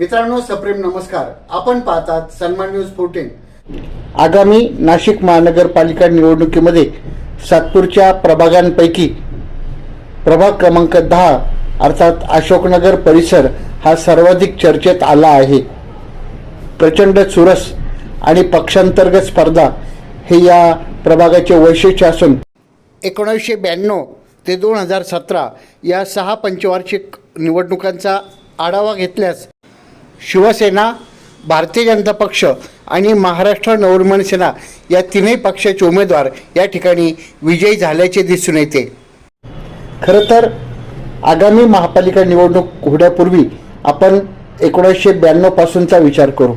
मित्रांनो सप्रेम नमस्कार. आपण पाहतात सन्मान न्यूज फोर्टीन आगामी नाशिक महानगरपालिका निवडणुकीमध्ये सातपूरच्या प्रभागांपैकी प्रभाग क्रमांक दहा अर्थात अशोकनगर परिसर हा सर्वाधिक चर्चेत आला आहे. प्रचंड चुरस आणि पक्षांतर्गत स्पर्धा हे या प्रभागाचे वैशिष्ट्य असून एकोणीसशे ब्याण्णव ते दोन हजार सतरा या सहा पंचवार्षिक निवडणुकांचा आढावा घेतल्यास शिवसेना भारतीय जनता पक्ष आणि महाराष्ट्र नवनिर्माण सेना या तीनही पक्षाचे उमेदवार या ठिकाणी विजयी झाल्याचे दिसून येते. खरं तर आगामी महापालिका निवडणूक होण्यापूर्वी आपण एकोणीसशे ब्याण्णवपासूनचा विचार करू.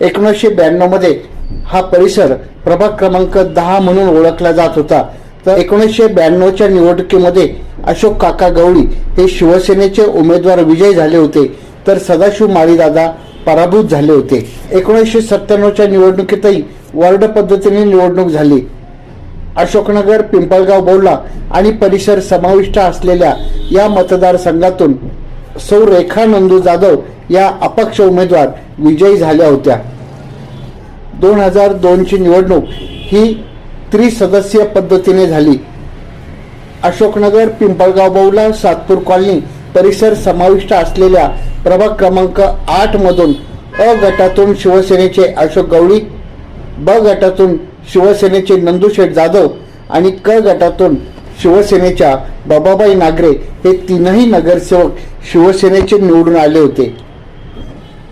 एकोणीसशे ब्याण्णवमध्ये हा परिसर प्रभाग क्रमांक दहा म्हणून ओळखला जात होता. तर एकोणीसशे ब्याण्णवच्या निवडणुकीमध्ये अशोक काका गवळी हे शिवसेनेचे उमेदवार विजयी झाले होते. तर सदाशिव माळीदादा पराभूत झाले होते. एकोणीसशे सत्त्याण्णवच्या निवडणुकीतही वॉर्ड पद्धतीने निवडणूक झाली. अशोकनगर पिंपळगाव बौला आणि परिसर समाविष्ट असलेल्या या मतदारसंघातून सौ रेखा नंदू जाधव या अपक्ष उमेदवार विजयी झाल्या होत्या. दोन हजार दोनची निवडणूक ही त्रिसदस्यीय पद्धतीने झाली. अशोकनगर पिंपळगाव बौला सातपूर कॉलनी परिसर समाविष्ट असलेल्या प्रभाग क्रमांक आठमधून अ गटातून शिवसेनेचे अशोक गवळी ब गटातून शिवसेनेचे नंदुशेठ जाधव आणि क गटातून शिवसेनेच्या बाबाबाई नागरे हे तीनही नगरसेवक शिवसेनेचे निवडून आले होते.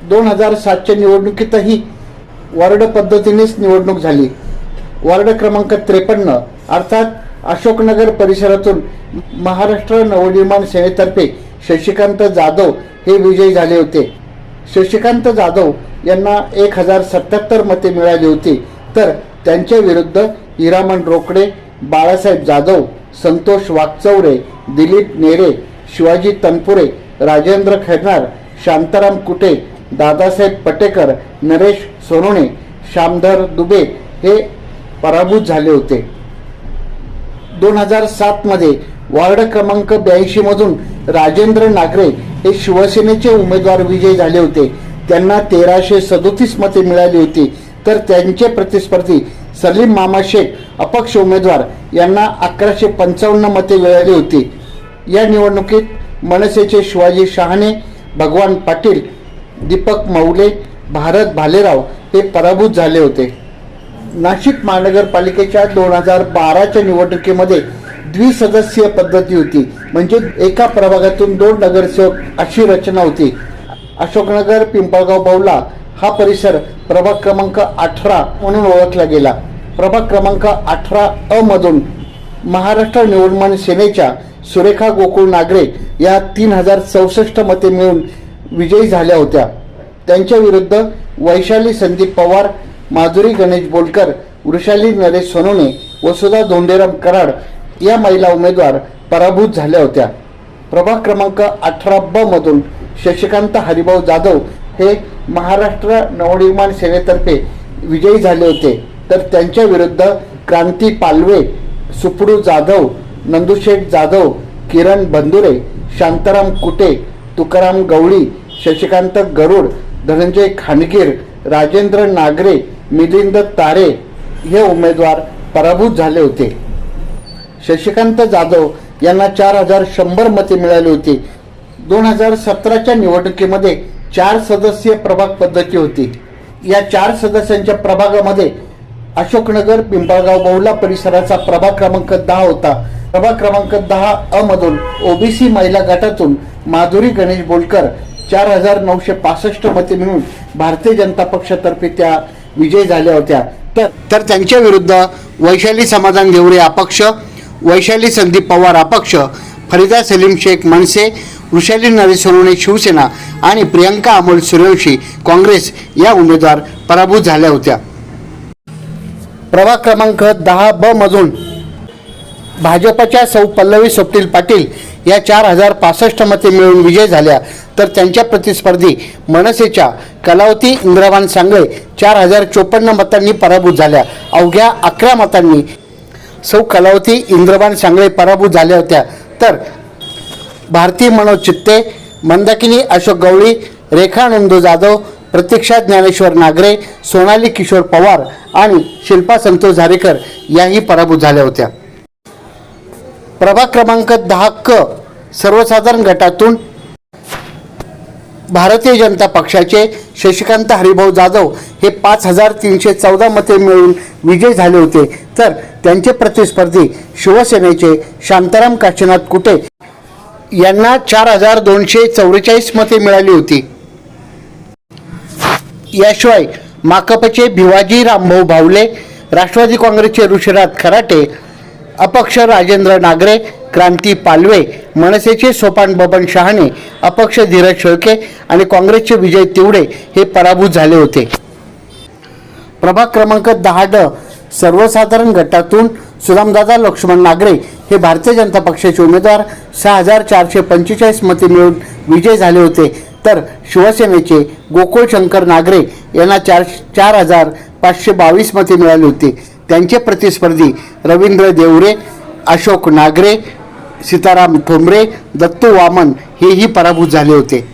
दोन हजार सातच्या निवडणुकीतही वार्ड पद्धतीनेच निवडणूक झाली. वार्ड क्रमांक त्रेपन्न अर्थात अशोकनगर परिसरातून महाराष्ट्र नवनिर्माण सेनेतर्फे शशिकांत जाधव हे विजयी झाले होते. शशिकांत जाधव यांना एक हजार सत्याहत्तर मते मिळाली होती. तर त्यांच्या विरुद्ध हिरामण रोकडे बाळासाहेब जाधव संतोष वाकचौरे दिलीप नेरे शिवाजी तनपुरे राजेंद्र खैरनार शांताराम कुटे दादासाहेब पटेकर नरेश सोनोणे श्यामधर दुबे हे पराभूत झाले होते. दोन हजार सातमध्ये वॉर्ड क्रमांक ब्याऐंशीमधून राजेंद्र नागरे हे शिवसेनेचे उमेदवार विजयी झाले होते. त्यांना तेराशे सदोतीस मते मिळाली होती. तर त्यांचे प्रतिस्पर्धी सलीम मामा शेख अपक्ष उमेदवार यांना अकराशे पंचावन्न मते मिळाली होती. या निवडणुकीत मनसेचे शिवाजी शहाणे भगवान पाटील दीपक मौले भारत भालेराव हे पराभूत झाले होते. नाशिक महानगरपालिकेच्या दोन हजार बाराच्या निवडणुकीमध्ये द्विसदस्यीय पद्धती होती. म्हणजे एका प्रभागातून दोन नगरसेवक अशी रचना होती. अशोकनगर पिंपळगाव बौला हा परिसर प्रभाग क्रमांक अठरा म्हणून ओळखला गेला. प्रभाग क्रमांक अठरा अ मधून महाराष्ट्र निवडणूक सेनेच्या सुरेखा गोकुळ नागरे या तीन हजार चौसष्ट मते मिळून विजयी झाल्या होत्या. त्यांच्या विरुद्ध वैशाली संदीप पवार माधुरी गणेश बोलकर वृषाली नरेश सोनवणे वसुधा धोंडेराम कराड या महिला उमेदवार पराभूत झाल्या होत्या. प्रभाग क्रमांक अठरा ब मधून शशिकांत हरिभाऊ जाधव हे महाराष्ट्र नवनिर्माण सेनेतर्फे विजयी झाले होते. तर त्यांच्या विरुद्ध क्रांती पालवे सुपडू जाधव नंदुशेठ जाधव किरण बंधुरे शांताराम कुटे तुकाराम गवळी शशिकांत गरुड धनंजय खानगीर राजेंद्र नागरे मिलिंद तारे हे उमेदवार पराभूत झाले होते. शशिकांत जाधव यांना चार हजार शंभर मते मिळाली होती. दोन हजार सतराच्या निवडणुकीमध्ये चार सदस्यीय प्रभाग पद्धती होती. या चार सदस्यांच्या प्रभागामध्ये अशोकनगर पिंपळगाव बहुला परिसराचा प्रभाग क्रमांक दहा होता. प्रभाग क्रमांक दहा अ मधून ओबीसी महिला गटातून माधुरी गणेश बोलकर चार हजार नऊशे पासष्ट मते मिळून भारतीय जनता पक्षातर्फे त्या विजयी झाल्या होत्या. तर तर त्यांच्या विरुद्ध वैशाली समाधान घेवरे अपक्ष वैशाली संदीप पवार अपक्ष फरीदा सलीम शेख मनसे वृषाली नरे सोनवणे शिवसेना आणि प्रियंका अमोल सूर्यवंशी काँग्रेस या उमेदवार पराभूत झाल्या होत्या. प्रभाग क्रमांक दहा ब मधून भाजपच्या सौ पल्लवी स्वप्नील पाटील या चार हजार पासष्ट मते मिळून विजय झाल्या. तर त्यांच्या प्रतिस्पर्धी मनसेच्या कलावती इंद्रवान सांगळे चार हजार चोपन्न मतांनी पराभूत झाल्या. अवघ्या अकरा मतांनी सौ कलावती इंद्रबान सांगळे पराभूत झाल्या होत्या. तर भारती मनोज चित्ते मंदाकिनी अशोक गवळी रेखा नंदू जाधव प्रतीक्षा ज्ञानेश्वर नागरे सोनाली किशोर पवार आणि शिल्पा संतोष झारेकर याही पराभूत झाल्या होत्या. प्रभाग क्रमांक दहा क सर्वसाधारण गटातून भारतीय जनता पक्षाचे शशिकांत हरिभाऊ जाधव हे पाच हजार तीनशे चौदा मते मिळून विजय झाले होते. तर त्यांचे प्रतिस्पर्धी शिवसेनेचे शांताराम काशीनाथ कुटे यांना चार हजार दोनशे चौवेचाळीस मते मिळाली होती. याशिवाय माकपचे भिवाजी रामभाऊ भावले राष्ट्रवादी काँग्रेसचे ऋषिराज खराटे अपक्ष राजेंद्र नागरे क्रांती पालवे मनसेचे सोपान बबन शहाणे अपक्ष धीरज शेळके आणि काँग्रेसचे विजय तिवडे हे पराभूत झाले होते. प्रभाग क्रमांक दहा ड सर्वसाधारण गटातून सुदामदादा लक्ष्मण नागरे हे भारतीय जनता पक्षाचे उमेदवार. सहा हजार चारशे पंचेचाळीस मते मिळून विजय झाले होते. तर शिवसेनेचे गोकुळ शंकर नागरे यांना चार चार हजार पाचशे बावीस मते मिळाली होती. त्यांचे प्रतिस्पर्धी रवींद्र देवरे अशोक नागरे सीताराम ठोंबरे दत्तू वामन हेही पराभूत झाले होते.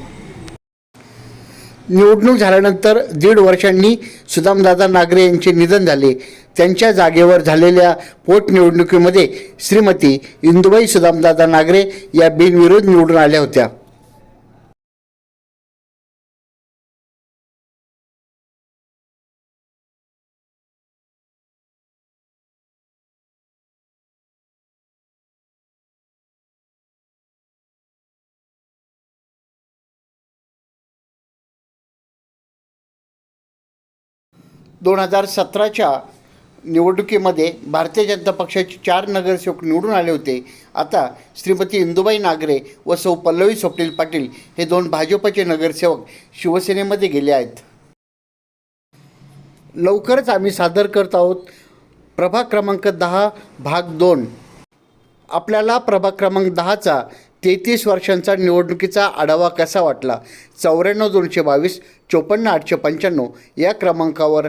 निवडणूक झाल्यानंतर दीड वर्षांनी सुदामदादा नागरे यांचे निधन झाले. त्यांच्या जागेवर झालेल्या पोटनिवडणुकीमध्ये श्रीमती इंदुबाई सुदामदादा नागरे या बिनविरोध निवडून आल्या होत्या. दोन हजार सतराच्या निवडणुकीमध्ये भारतीय जनता पक्षाचे चार नगरसेवक निवडून आले होते. आता श्रीमती इंदुबाई नागरे व सौ पल्लवी स्वप्नील पाटील हे दोन भाजपचे नगरसेवक शिवसेनेमध्ये गेले आहेत. लवकरच आम्ही सादर करत आहोत प्रभाग क्रमांक दहा भाग दोन. आपल्याला प्रभाग क्रमांक दहाचा तेहतीस वर्षांचा निवडणुकीचा आढावा कसा वाटला? चौऱ्याण्णव दोनशे बावीस चोपन्न आठशे पंच्याण्णव या क्रमांकावर